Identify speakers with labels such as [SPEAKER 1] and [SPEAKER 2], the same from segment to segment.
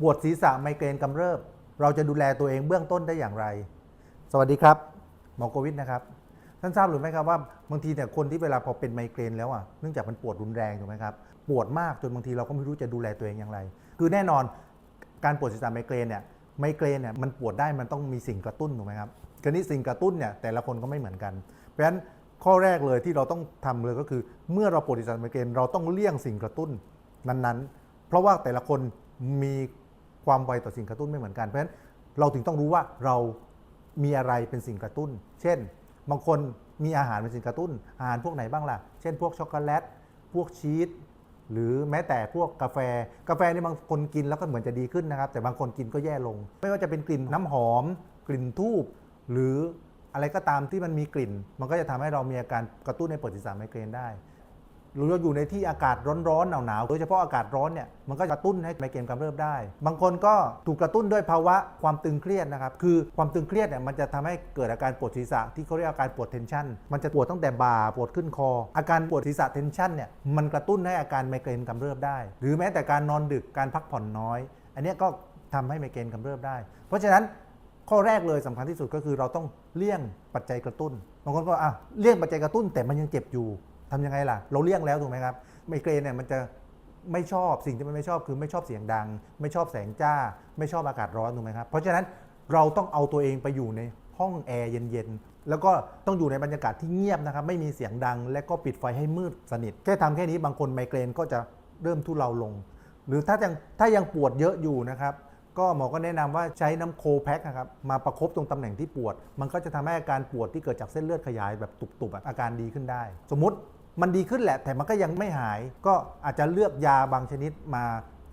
[SPEAKER 1] ปวดศีรษะไมเกรนกำเริบ เราจะดูแลตัวเองเบื้องต้นได้อย่างไร สวัสดีครับ หมอโควิดนะครับ ท่านทราบหรือไม่ครับว่าบางทีเนี่ยคนที่เวลาพอเป็นไมเกรนแล้วอะ เนื่องจากมันปวดรุนแรงถูกไหมครับ ปวดมากจนบางทีเราก็ไม่รู้จะดูแลตัวเองอย่างไร คือแน่นอนการปวดศีรษะไมเกรนเนี่ย ไมเกรนเนี่ยมันปวดได้มันต้องมีสิ่งกระตุ้นถูกไหมครับคราวนี้สิ่งกระตุ้นเนี่ยแต่ละคนก็ไม่เหมือนกัน เพราะฉะนั้นข้อแรกเลยที่เราต้องทำเลยก็คือ เมื่อเราปวดศีรษะไมเกรนเราต้องเลี่ยงสิ่งกระตุ้นนั้นๆ เพราะว่าแต่ละคนมี ความไวต่อสิ่งกระตุ้นไม่เหมือนกัน เพราะฉะนั้นเราถึงต้องรู้ว่าเรามีอะไรเป็นสิ่งกระตุ้น เช่น บางคนมีอาหารเป็นสิ่งกระตุ้น อาหารพวกไหนบ้างล่ะ เช่น พวกช็อกโกแลต พวกชีส หรือแม้แต่พวกกาแฟ กาแฟนี่บางคนกินแล้วก็เหมือนจะดีขึ้นนะครับ แต่บางคนกินก็แย่ลง ไม่ว่าจะเป็นกลิ่นน้ำหอม กลิ่นทูบ หรืออะไรก็ตามที่มันมีกลิ่น มันก็จะทำให้เรามีอาการกระตุ้นในปวดศีรษะไมเกรนได้ หรือเราอยู่ในที่อากาศร้อนๆหนาวๆโดยเฉพาะอากาศร้อนเนี่ยมันก็กระตุ้นให้ไมเกรนกำเริบได้ บางคนก็ถูกกระตุ้นด้วยภาวะความตึงเครียดนะครับคือความตึงเครียดเนี่ยมันจะทำให้เกิดอาการปวดศีรษะที่เขาเรียกอาการปวดเทนชันมันจะปวดตั้งแต่บ่าปวดขึ้นคอ อาการปวดศีรษะเทนชันเนี่ยมันกระตุ้นให้อาการไมเกรนกำเริบได้ หรือแม้แต่การนอนดึกการพักผ่อนน้อย อันนี้ก็ทำให้ไมเกรนกำเริบได้ เพราะฉะนั้นข้อแรกเลยสำคัญที่สุดก็คือเราต้องเลี่ยงปัจจัยกระตุ้น บางคนก็อะเลี่ยงปัจจัยกระตุ้นแต่มันยังเจ็บอยู่ ทำยังไงล่ะ เราเลี่ยงแล้วถูกไหมครับ ไมเกรนเนี่ยมันจะไม่ชอบสิ่งที่มันไม่ชอบคือไม่ชอบเสียงดัง ไม่ชอบแสงจ้า ไม่ชอบอากาศร้อนถูกไหมครับ เพราะฉะนั้นเราต้องเอาตัวเองไปอยู่ในห้องแอร์เย็นๆ แล้วก็ต้องอยู่ในบรรยากาศที่เงียบนะครับ ไม่มีเสียงดัง และก็ปิดไฟให้มืดสนิท แค่ทำแค่นี้บางคนไมเกรนก็จะเริ่มทุเลาลง หรือถ้ายังถ้ายังปวดเยอะอยู่นะครับ ก็หมอก็แนะนำว่าใช้น้ำโคแพ็คนะครับมาประคบตรงตำแหน่งที่ปวด มันก็จะทำให้อาการปวดที่เกิดจากเส้นเลือดขยายแบบตุบๆอาการดีขึ้นได้ สมมติ มันดีขึ้นแหละ แต่มันก็ยังไม่หาย ก็อาจจะเลือกยาบางชนิดมา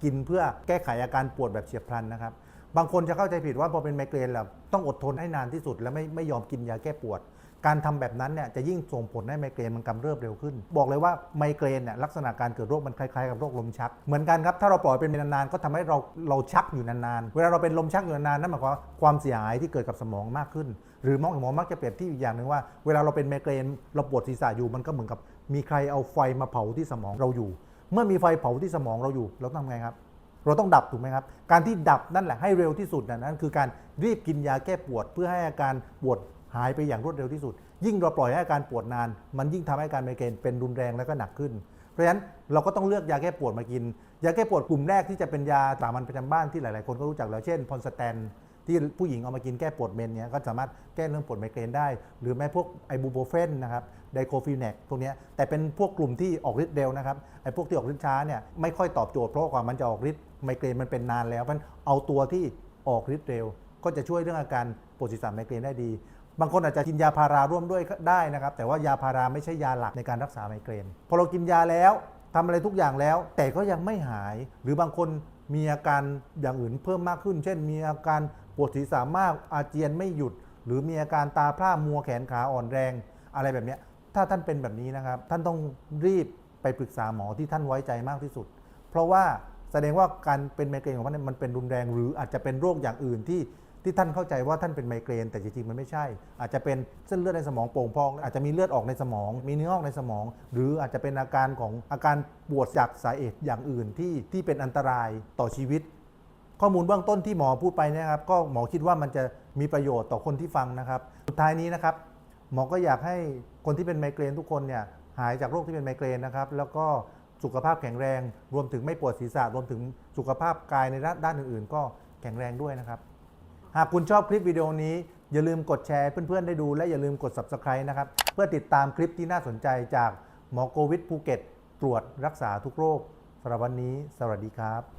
[SPEAKER 1] กินเพื่อแก้ไขอาการปวดแบบเฉียบพลันนะครับ บางคนจะเข้าใจผิดว่าพอเป็นไมเกรนแล้วต้องอดทนให้นานที่สุด และไม่ไม่ยอมกินยาแก้ปวด การทำแบบนั้นเนี่ยจะยิ่งส่งผลให้ไมเกรนมันกำเริบเร็วขึ้น บอกเลยว่าไมเกรนเนี่ยลักษณะการเกิดโรคมันคล้ายๆกับโรคลมชัก เหมือนกันครับถ้าเราปล่อยเป็นนานๆก็ทำให้เราเราชักอยู่นานๆ เวลาเราเป็นลมชักอยู่นานๆนั่นหมายความว่าความเสียหายที่เกิดกับสมองมากขึ้น หรือหมอหมอมักจะเปรียบที่อีกอย่างหนึ่งว่า เวลาเราเป็นไมเกรนเราปวดศีรษะอยู่มันก็เหมือนกับ มีใครเอาไฟมาเผาที่สมองเราอยู่ เมื่อมีไฟเผาที่สมองเราอยู่เราต้องทำไงครับ เราต้องดับถูกไหมครับ การที่ดับนั่นแหละให้เร็วที่สุดนั่นคือการรีบกินยาแก้ปวด เพื่อให้อาการปวดหายไปอย่างรวดเร็วที่สุด ยิ่งเราปล่อยให้อาการปวดนาน มันยิ่งทำให้อาการไมเกรนเป็นรุนแรงแล้วก็หนักขึ้น เพราะฉะนั้นเราก็ต้องเลือกยาแก้ปวดมากิน ยาแก้ปวดกลุ่มแรกที่จะเป็นยาสามัญประจำบ้านที่หลาย ๆ คนก็รู้จักแล้วเช่นพอนสแตน ที่ผู้หญิงเอามากินแก้ปวดเมนเนี่ยก็สามารถแก้เรื่องปวดไมเกรนได้ หรือแม้พวกไอบูโปรเฟนนะครับไดโคฟินแนกพวกเนี้ยแต่เป็นพวกกลุ่มที่ออกฤทธิ์เร็วนะครับไอพวกที่ออกฤทธิ์ช้าเนี่ยไม่ค่อยตอบโจทย์เพราะกว่ามันจะออกฤทธิ์ไมเกรนมันเป็นนานแล้วมันเอาตัวที่ออกฤทธิ์เร็ว ก็จะช่วยเรื่องอาการปวดศีรษะไมเกรนได้ดี บางคนอาจจะกินยาพาราร่วมด้วยได้นะครับแต่ว่ายาพาราไม่ใช่ยาหลักในการรักษาไมเกรนพอเรากินยาแล้วทำอะไรทุกอย่างแล้ว แต่ก็ยังไม่หาย หรือบางคนมีอาการอย่างอื่นเพิ่มมากขึ้น เช่น มีอาการ ปวดศีรษะมากอาเจียนไม่หยุด หรือมีอาการตาพร่ามัวแขนขาอ่อนแรง อะไรแบบนี้ถ้าท่านเป็นแบบนี้นะครับ ท่านต้องรีบไปปรึกษาหมอที่ท่านไว้ใจมากที่สุด เพราะว่าแสดงว่าการเป็นไมเกรนของท่านมันเป็นรุนแรง หรืออาจจะเป็นโรคอย่างอื่นที่ที่ท่านเข้าใจว่าท่านเป็นไมเกรน แต่จริงๆมันไม่ใช่ อาจจะเป็นเส้นเลือดในสมองโป่งพอง อาจจะมีเลือดออกในสมอง มีเนื้องอกในสมอง หรืออาจจะเป็นอาการของอาการปวดจากสาเหตุอย่างอื่นที่ที่เป็นอันตรายต่อชีวิต ข้อมูลเบื้องต้นที่หมอพูดไปนะครับ ก็หมอคิดว่ามันจะมีประโยชน์ต่อคนที่ฟังนะครับ สุดท้ายนี้นะครับ หมอก็อยากให้คนที่เป็นไมเกรนทุกคนเนี่ยหายจากโรคที่เป็นไมเกรนนะครับ แล้วก็สุขภาพแข็งแรง รวมถึงไม่ปวดศีรษะ รวมถึงสุขภาพกายในด้านอื่น ๆ ก็แข็งแรงด้วยนะครับ หากคุณชอบคลิปวิดีโอนี้ อย่าลืมกดแชร์เพื่อนๆได้ดูและอย่าลืมกด subscribe นะครับ เพื่อติดตามคลิปที่น่าสนใจจากหมอโกวิทภูเก็ต ตรวจรักษาทุกโรคสำหรับวันนี้ สวัสดีครับ